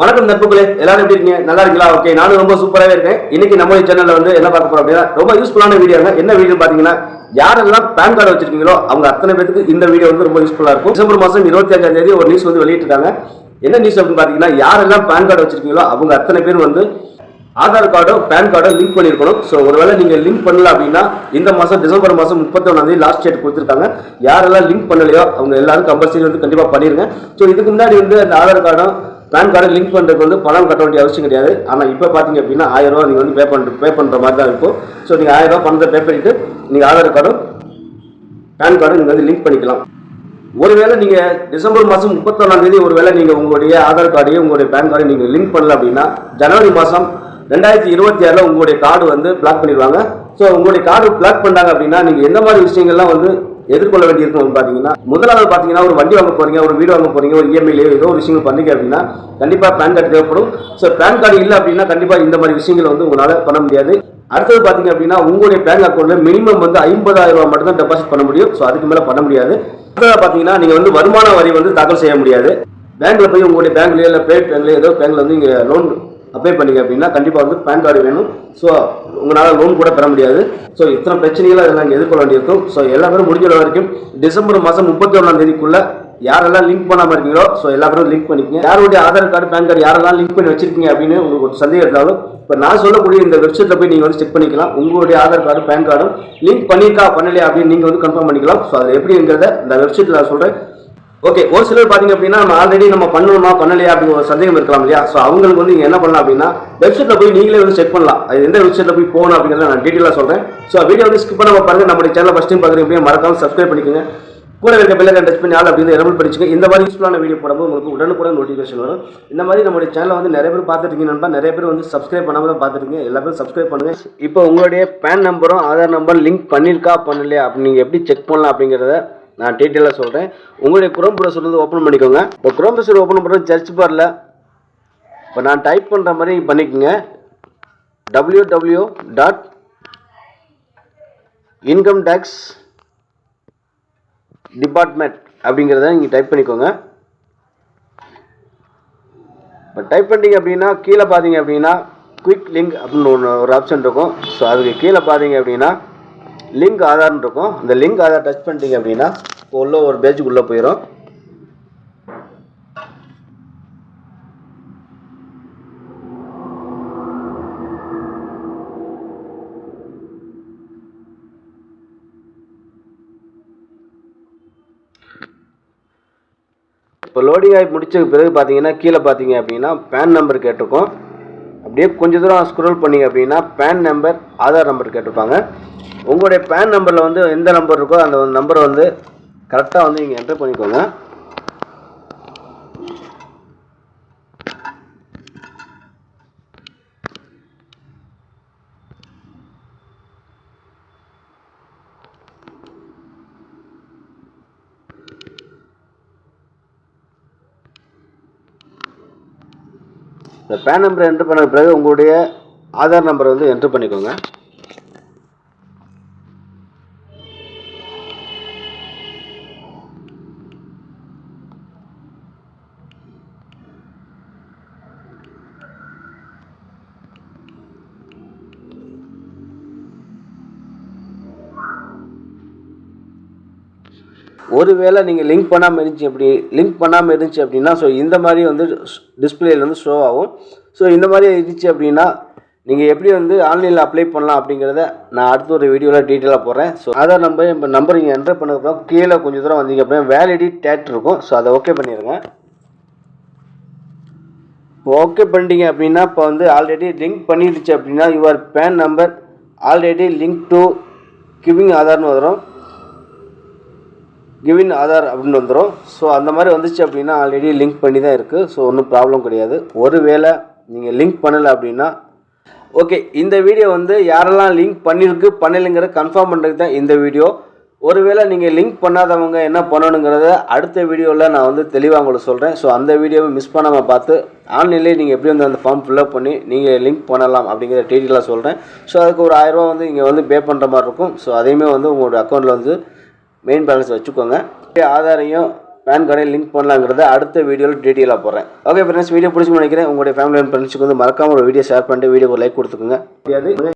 வணக்கம் நட்புகளே எல்லாரும் எப்படி இருக்கீங்க? நல்லா இருக்கீங்களா? ஓகே நானும் ரொம்ப சூப்பராகவே இருக்கேன். இன்னைக்கு நம்ம சேனல்ல வந்து என்ன பார்க்க போறோம் அப்படின்னா ரொம்ப யூஸ்ஃபுல்லான வீடியோங்க என்ன வீடியோ பாத்தீங்கன்னா யாரெல்லாம் பேன் கார்டு வச்சிருக்கீங்களோ அவங்க அத்தனை பேருக்கு இந்த வீடியோ வந்து ரொம்ப யூஸ்ஃபுல்லா இருக்கும். டிசம்பர் மாசம் இருபத்தி அஞ்சாம் தேதி ஒரு நியூஸ் வந்து வெளியிட்டிருக்காங்க. என்ன நியூஸ் அப்படின்னு பாத்தீங்கன்னா யாரெல்லாம் பேன் கார்டு வச்சிருக்கீங்களோ அவங்க அத்தனை பேர் வந்து ஆதார் கார்டோ பேன் கார்டோ லிங்க் பண்ணியிருக்கணும். ஸோ ஒருவேளை நீங்கள் லிங்க் பண்ணல அப்படின்னா இந்த மாதம் டிசம்பர் மாதம் முப்பத்தொன்னாந்தேதி லாஸ்ட் டேட் கொடுத்துருக்காங்க. யாரெல்லாம் லிங்க் பண்ணலையோ அவங்க எல்லாரும் கம்பல்சரி வந்து கண்டிப்பாக பண்ணிடுங்க ஸோ இதுக்கு முன்னாடி வந்து அந்த ஆதார் கார்டும் பேன் கார்டு லிங்க் பண்ணுறதுக்கு வந்து பணம் கட்ட வேண்டிய அவசியம் கிடையாது. ஆனால் இப்போ பார்த்தீங்க அப்படின்னா ஆயிரரூவா நீங்கள் வந்து பே பண்ணுற பே பண்ணுற மாதிரி தான் இருக்கும். ஸோ நீங்கள் ஆயிரம் ரூபா பணத்தை பே பண்ணிவிட்டு நீங்கள் ஆதார் கார்டும் பேன் கார்டும் நீங்கள் வந்து லிங்க் பண்ணிக்கலாம். ஒருவேளை நீங்கள் டிசம்பர் மாதம் முப்பத்தொன்னாம் தேதி ஒருவேளை நீங்கள் உங்களுடைய ஆதார் கார்டையும் உங்களுடைய பேன் கார்டையும் நீங்கள் லிங்க் பண்ணல அப்படின்னா ஜனவரி மாதம் ரெண்டாயிரத்தி இருபத்தி ஆறில் உங்களுடைய கார்டு வந்து பிளாக் பண்ணிடுவாங்க. ஸோ உங்களுடைய கார்டு பிளாக் பண்ணாங்க அப்படின்னா நீங்கள் எந்த மாதிரி விஷயங்கள்லாம் வந்து எதிர்கொள்ள வேண்டியிருக்கும் பார்த்தீங்கன்னா முதலாவது பார்த்தீங்கன்னா ஒரு வண்டி வாங்க போறீங்க ஒரு வீடு வாங்க போறீங்க ஒரு இஎம்ஐலையோ ஏதோ ஒரு விஷயங்கள் பண்ணீங்க அப்படின்னா கண்டிப்பாக பேன் கார்டு தேவைப்படும். ஸோ பேன் கார்டு இல்லை அப்படின்னா கண்டிப்பாக இந்த மாதிரி விஷயங்களை வந்து உங்களால் பண்ண முடியாது. அடுத்தது பார்த்தீங்க அப்படின்னா உங்களுடைய பேங்க் அக்கௌண்ட்டில் மினிமம் வந்து ஐம்பதாயிரம் ரூபாய் மட்டும் தான் டெபாசிட் பண்ண முடியும். ஸோ அதுக்கு மேலே பண்ண முடியாது. அடுத்ததாக பார்த்தீங்கன்னா நீங்கள் வந்து வருமான வரி வந்து தாக்கல் செய்ய முடியாது. பேங்க்கில் போய் உங்களுடைய பேங்க்லயோ இல்லை பிரைவேட் பேங்க்லேயோ ஏதோ பேங்க்கில் வந்து நீங்கள் லோன் அப்ளை பண்ணீங்க அப்படின்னா கண்டிப்பாக வந்து பேன் கார்டு வேணும். ஸோ உங்களால் லோன் கூட பெற முடியாது. ஸோ இத்தனை பிரச்சனைகளை நாங்கள் எதிர்கொள்ள வேண்டியிருக்கும். ஸோ எல்லா பேரும் முடிஞ்ச வரைக்கும் டிசம்பர் மாதம் முப்பத்தி ஒன்றாம் தேதிக்குள்ள யாரெல்லாம் லிங்க் பண்ணாம இருக்கீங்களோ ஸோ எல்லா பேரும் லிங்க் பண்ணிக்கங்க. யாருடைய ஆதார் கார்டு பேன் கார்டு யாரெல்லாம் லிங்க் பண்ணி வச்சிருக்கீங்க அப்படின்னு உங்களுக்கு ஒரு சந்தேகம் இருந்தாலும் இப்போ நான் சொல்லக்கூடிய இந்த வெப்சைட்டில் போய் நீங்கள் வந்து செக் பண்ணிக்கலாம். உங்களுடைய ஆதார் கார்டு பேன் கார்டும் லிங்க் பண்ணிருக்கா பண்ணலையா அப்படின்னு நீங்கள் வந்து கன்ஃபார்ம் பண்ணிக்கலாம். ஸோ அது எப்படிங்கிறத இந்த வெப்சைட்டில் நான் சொல்கிறேன் ஓகே ஒரு சிலர் பார்த்தீங்க அப்படின்னா நம்ம ஆல்ரெடி நம்ம பண்ணணுமா பண்ணலையா அப்படிங்கிற ஒரு சந்தேகம் இருக்கலாம் இல்லையா? ஸோ அவங்களுக்கு வந்து நீங்கள் என்ன பண்ணலாம் அப்படின்னா வெப்சைட்டில் போய் நீங்களே வந்து செக் பண்ணலாம். அது எந்த வெப்சைட்டில் போய் போகணும் அப்படிங்கிறத நான் டீட்டெயிலாக சொல்கிறேன் ஸோ வீடியோ வந்து ஸ்கிப் பண்ணாம பாருங்க. நம்மளுடைய சேனல் ஃபஸ்ட் டைம் பார்க்குறீங்க அப்படியே மறக்காம சப்ஸ்கிரைப் பண்ணிக்கோங்க. கூட இருக்க பெல்லை டச் பண்ணி ஆள் அப்படின்னு எனபிள் படிச்சுங்க இந்த மாதிரி யூஸ்ஃபுல்லான வீடியோ போடும்போது உங்களுக்கு உடனுக்குடன் நோட்டிஃபிகேஷன் வரும். இந்த மாதிரி நம்மளுடைய சேனலை வந்து நிறைய பேர் பார்த்துருக்கீங்க நண்பா நிறைய பேர் வந்து சப்ஸ்கிரைப் பண்ணாமல் தான் பார்த்துருக்கீங்க எல்லா பேரும் சப்ஸ்கிரைப் பண்ணுங்கள் இப்போ உங்களுடைய பேன் நம்பரும் ஆதார் நம்பர் லிங்க் பண்ணியிருக்கா பண்ணலையா? அப்படி நீங்கள் எப்படி செக் பண்ணலாம் அப்படிங்கிறத நான் டீட்டெயிலாக சொல்கிறேன் உங்களுடைய குரோம் ப்ரௌசர் வந்து ஓப்பன் பண்ணிக்கோங்க. இப்போ குரோம் ப்ரௌசர் ஓப்பன் பண்ணுறது சர்ச் பாரில் இப்போ நான் டைப் பண்ணுற மாதிரி பண்ணிக்கோங்க. W W dot income tax department அப்படிங்கிறத நீங்கள் டைப் பண்ணிக்கோங்க. இப்போ டைப் பண்ணிட்டீங்க அப்படின்னா கீழே பார்த்தீங்க அப்படின்னா குயிக் லிங்க் அப்படின்னு ஒன்று ஒரு ஆப்ஷன் இருக்கும். ஸோ அதுக்கு கீழே பார்த்தீங்க அப்படின்னா லிங்க் ஆதார்னு இருக்கும். அந்த லிங்க் ஆதார் டச் பண்ணிட்டீங்க அப்படின்னா இப்போ உள்ள ஒரு பேஜுக்கு உள்ளே போயிடும் இப்போ லோடிங் ஆகி முடிச்ச பிறகு பார்த்தீங்கன்னா கீழே பார்த்தீங்க அப்படின்னா பேன் நம்பர் கேட்டிருக்கோம். அப்படியே கொஞ்ச தூரம் ஸ்க்ரோல் பண்ணீங்க அப்படின்னா பேன் நம்பர் ஆதார் நம்பர் கேட்டிருப்பாங்க. உங்களுடைய பேன் நம்பரில் வந்து எந்த நம்பர் இருக்கோ அந்த நம்பரை வந்து கரெக்டாக வந்து நீங்கள் என்டர் பண்ணிக்கோங்க. இந்த பேன் நம்பரை என்ட்ரு பண்ண பிறகு உங்களுடைய ஆதார் நம்பரை வந்து என்ட்ரு பண்ணிக்கோங்க. ஒருவேளை நீங்கள் லிங்க் பண்ணாமல் இருந்துச்சு அப்படி லிங்க் பண்ணாமல் இருந்துச்சு அப்படின்னா ஸோ இந்த மாதிரி வந்து டிஸ்பிளேல வந்து ஷோ ஆகும். ஸோ இந்த மாதிரி இருந்துச்சு அப்படின்னா நீங்கள் எப்படி வந்து ஆன்லைனில் அப்ளை பண்ணலாம் அப்படிங்கிறத நான் அடுத்த ஒரு வீடியோவில் டீட்டெயிலாக போடுறேன். ஸோ ஆதார் நம்பர் இப்போ நம்பர் நீங்கள் என்டர் பண்ணதுக்கப்புறம் கீழே கொஞ்சம் தூரம் வந்தீங்க அப்படின்னா வேலிடி டேட் இருக்கும். ஸோ அதை ஓகே பண்ணிடுங்க ஓகே பண்ணிட்டீங்க அப்படின்னா இப்போ வந்து ஆல்ரெடி லிங்க் பண்ணிடுச்சு அப்படின்னா your pan number already link to giving ஆதார்னு வரும். கிவின் ஆதார் அப்படின்னு வந்துடும் ஸோ அந்த மாதிரி வந்துச்சு அப்படின்னா ஆல்ரெடி லிங்க் பண்ணி தான் இருக்குது ஸோ ஒன்றும் ப்ராப்ளம் கிடையாது. ஒருவேளை நீங்கள் லிங்க் பண்ணலை அப்படின்னா ஓகே இந்த வீடியோ வந்து யாரெல்லாம் லிங்க் பண்ணியிருக்கு பண்ணலைங்கிறத கன்ஃபார்ம் பண்ணுறதுக்கு தான் இந்த வீடியோ ஒருவேளை நீங்கள் லிங்க் பண்ணாதவங்க என்ன பண்ணணுங்கிறத அடுத்த வீடியோவில் நான் வந்து தெளிவாக உங்களுக்கு சொல்கிறேன் ஸோ அந்த வீடியோவை மிஸ் பண்ணாமல் பார்த்து ஆன்லைன்லேயே நீங்கள் எப்படி வந்து அந்த ஃபார்ம் ஃபில்அப் பண்ணி நீங்கள் லிங்க் பண்ணலாம் அப்படிங்கிற டீட்டெயிலாக சொல்கிறேன் ஸோ அதுக்கு ஒரு ஆயிரரூவா வந்து இங்கே வந்து பே பண்ணுற மாதிரி இருக்கும். ஸோ அதையுமே வந்து உங்களோட அக்கௌண்ட்டில் வந்து மெயின் பேலன்ஸ் வச்சுக்கோங்க. ஆதாரையும் பேன் கார்டை லிங்க் பண்ணலாங்கிறத அடுத்த வீடியோவில் டீட்டெயிலாக போகிறேன் ஓகே ஃப்ரெண்ட்ஸ் வீடியோ பிடிச்சி நினைக்கிறேன். உங்களுடைய ஃபேமிலி அண்ட் ஃப்ரெண்ட்ஸுக்கு வந்து மறக்காமல் ஒரு வீடியோ ஷேர் பண்ணிட்டு வீடியோ லைக் கொடுத்துக்கோங்க.